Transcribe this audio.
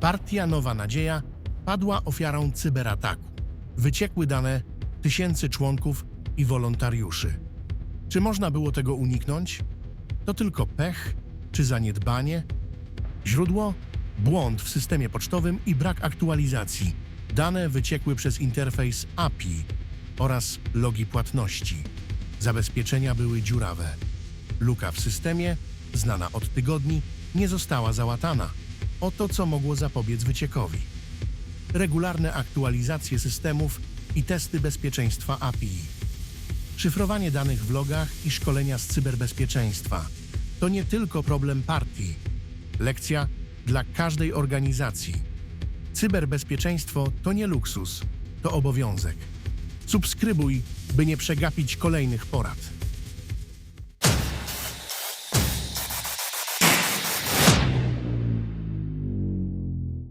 Partia Nowa Nadzieja padła ofiarą cyberataku. Wyciekły dane tysięcy członków i wolontariuszy. Czy można było tego uniknąć? To tylko pech czy zaniedbanie? Źródło? Błąd w systemie pocztowym i brak aktualizacji. Dane wyciekły przez interfejs API oraz logi płatności. Zabezpieczenia były dziurawe. Luka w systemie, znana od tygodni, nie została załatana. Oto co mogło zapobiec wyciekowi. Regularne aktualizacje systemów i testy bezpieczeństwa API. Szyfrowanie danych w logach i szkolenia z cyberbezpieczeństwa to nie tylko problem partii. Lekcja dla każdej organizacji. Cyberbezpieczeństwo to nie luksus, to obowiązek. Subskrybuj, by nie przegapić kolejnych porad.